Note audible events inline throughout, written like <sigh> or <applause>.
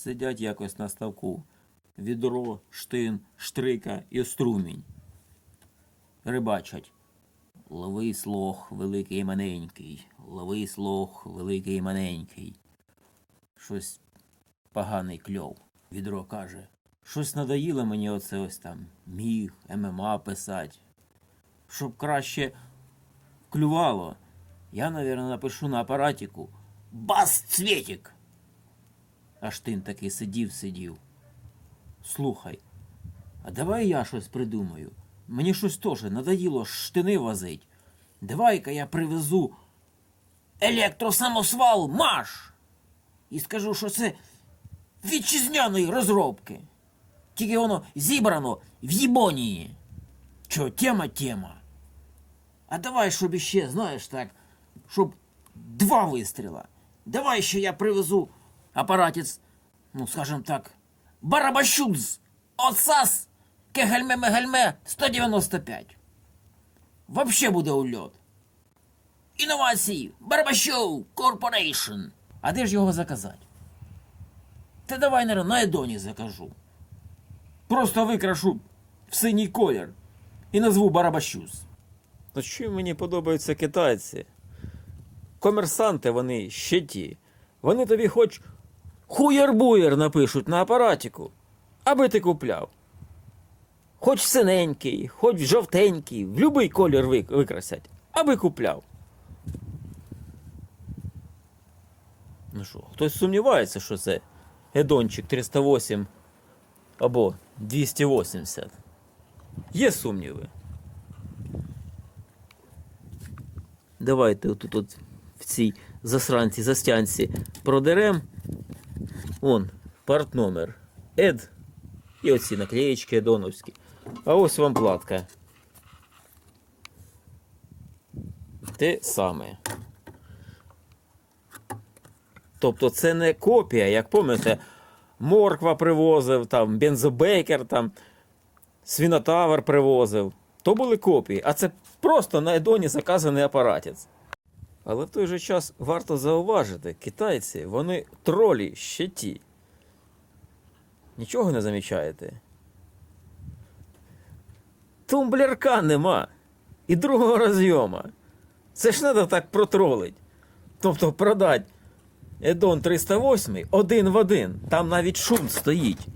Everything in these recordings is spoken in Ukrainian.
Сидять якось на ставку. Відро, штин, штрика і струмінь. Рибачать. Ловись лох, великий і маленький. Ловись лох, великий і маленький. Щось поганий кльов. Відро каже. Щось надоїло мені оце ось там міг, ММА писати. Щоб краще клювало, я, наверное, напишу на апаратику Бас Цветик. Аж тин такий сидів, сидів. Слухай, а давай я щось придумаю. Мені щось теж надоїло штини возить. Давай-ка я привезу електросамосвал Маш. І скажу, що це вітчизняної розробки. Тільки воно зібрано в Японії. Чо, тема тема. А давай, щоб іще, знаєш так, щоб два вистріла. Давай ще я привезу апаратець, ну, скажем так, Барабашюз, Оцас, Кегельме-Мегельме 195. Вообще буде ульот. Інновації, Барбашоу Корпорейшн. А де ж його заказати? Та давай, наверное, на Едоні закажу. Просто викрашу в синій колір і назву Барабашюз. Ну що мені подобаються китайці? Комерсанти вони ще ті. Вони тобі хоч хуєр-буєр напишуть на апаратику, аби ти купляв. Хоч синенький, хоч жовтенький, в будь-який колір викрасять, аби купляв. Ну що, хтось сумнівається, що це Едончик 308 або 280. Є сумніви. Давайте отут от в цій засранці, застянці продерем. Вон, партномер. Ед. І оці наклеєчки едоновські. А ось вам платка. Те саме. Тобто це не копія, як пам'ятаєте, морква привозив, там, бензобейкер, там, свінотавр привозив. То були копії, а це просто на Едоні заказаний апаратець. Але в той же час варто зауважити, китайці, вони тролі ще ті. Нічого не замічаєте? Тумблерка нема. І другого розйома. Це ж треба так протролить. Тобто продать Едон 308 один в один. Там навіть шум стоїть.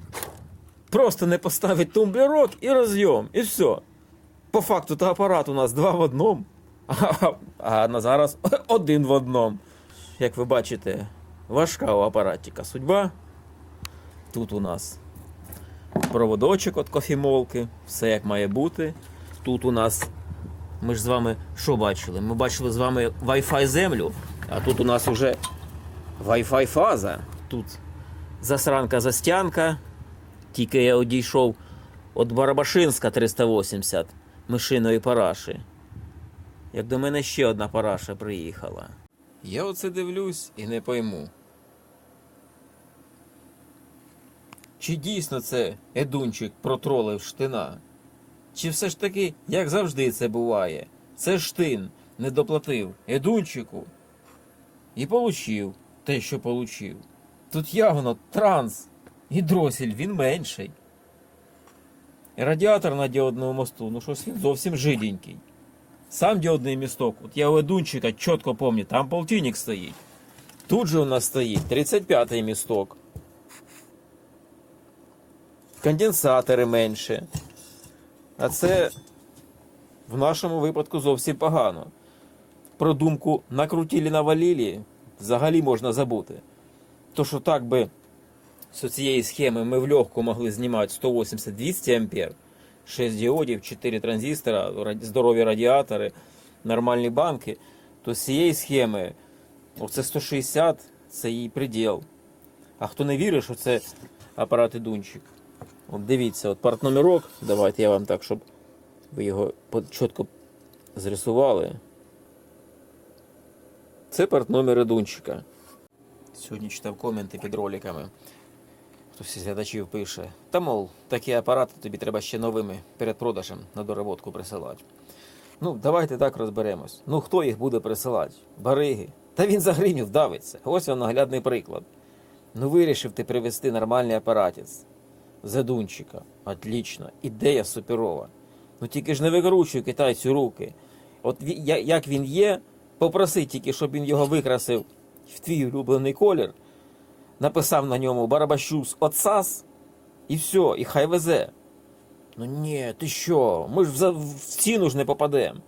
Просто не поставить тумблерок і розйом, і все. По факту то апарат у нас два в одному, а, на зараз <laughs> один в одному. Як ви бачите, важка у апаратіка судьба. Тут у нас проводочок від кофемолки, все як має бути. Тут у нас. Ми ж з вами що бачили? Ми бачили з вами Wi-Fi землю, а тут у нас уже Wi-Fi фаза. Тут засранка застянка. Тільки я одійшов від Барабашинська 380 мишиної параші. Як до мене ще одна параша приїхала. Я оце дивлюсь і не пойму. Чи дійсно це Едунчик протролив штина? Чи все ж таки, як завжди це буває, це штин не доплатив Едунчику і получив те, що получив. Тут явно транс і дросель він менший. І радіатор на діодному мосту, ну щось він зовсім жиденький. Сам діодний місток, от я у Едунчика чітко пам'ятаю, там полтинник стоїть. Тут же у нас стоїть 35-й місток. Конденсатори менше. А це в нашому випадку зовсім погано. Про думку накрутили навалілі взагалі можна забути. То, що так би з цієї схеми ми в легку могли знімати 180-200 ампер, 6 діодів, 4 транзистора, здорові радіатори, нормальні банки, то з цієї схеми оце 160 це її приділ. А хто не вірить, що це апарат Дунчик. От дивіться, от партномерок, давайте я вам так, щоб ви його чітко зрисували. Це партномер Едунчика. Сьогодні читав коменти під роликами. Хтось із глядачів пише. Та мов, такі апарати тобі треба ще новими перед продажем на доработку присилати. Ну, давайте так розберемось. Ну хто їх буде присилати? Бариги. Та він за гривню вдавиться. Ось вам наглядний приклад. Ну вирішив ти привезти нормальний апаратець. Задунчика. Отлично. Ідея суперова. Ну тільки ж не викручуй китайцю руки. От як він є, попроси тільки, щоб він його викрасив в твій улюблений колір, написав на ньому Барабащус Отсас, і все, і хай везе. Ну ні, ти що? Ми ж в, ціну ж не попадемо.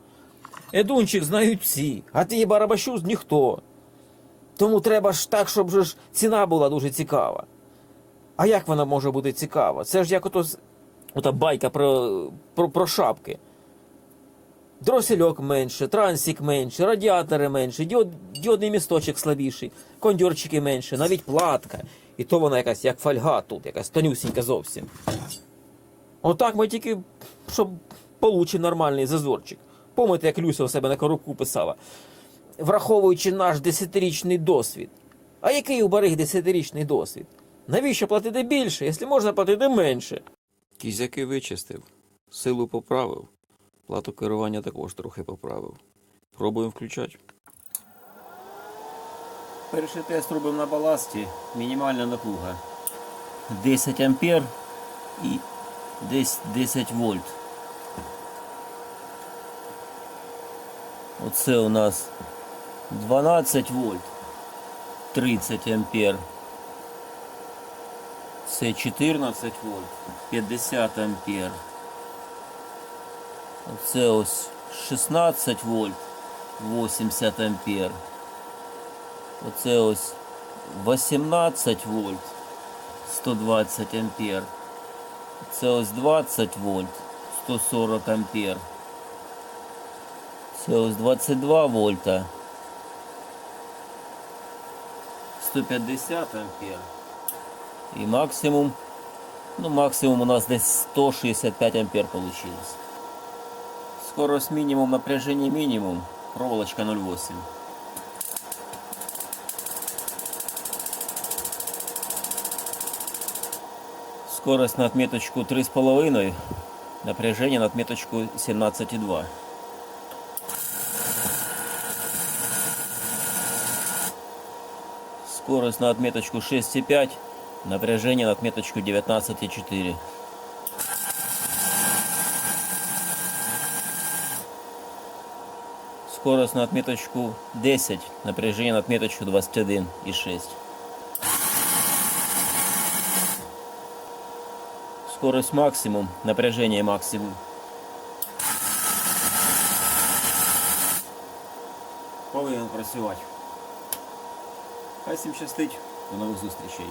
Едунчик знають всі, а ти Барабащус ніхто. Тому треба ж так, щоб ж ціна була дуже цікава. А як вона може бути цікава? Це ж як ото ота байка про, про, про шапки. Дросельок менше, трансік менше, радіатори менше, діод, діодний місточок слабіший, кондьорчики менше, навіть платка. І то вона якась як фольга тут, якась тонюсінька зовсім. Отак ми тільки, щоб получив нормальний зазорчик. Помните, як Люся у себе на коробку писала, враховуючи наш десятирічний досвід. А який у бариг десятирічний досвід? Навіщо платити більше, якщо можна платити менше? Кізяки вичистив, силу поправив, плату керування також трохи поправив. Пробуємо включати. Перший тест робив на баласті, мінімальна напруга. 10 ампер і десь 10 вольт. Оце у нас 12 вольт, 30 ампер. Це 14 вольт, 50 ампер. Оце ось 16 вольт, 80 ампер. Оце ось 18 вольт 120 ампер. Це ось 20 вольт 140 ампер. Це ось 22 вольта 150 ампер. І максимум, ну максимум у нас десь 165 ампер получилось. Скорость минимум, напряжение минимум, проволочка 0,8. Скорость на отметочку 3,5, напряжение на отметочку 17,2. Скорость на отметочку 6,5, напряжение на отметочку 19,4. Скорость на отметочку 10, напряжение на отметочку 21,6. Скорость максимум, напряжение максимум. Повинен працювати. Хай всім щастить. До нових зустрічей.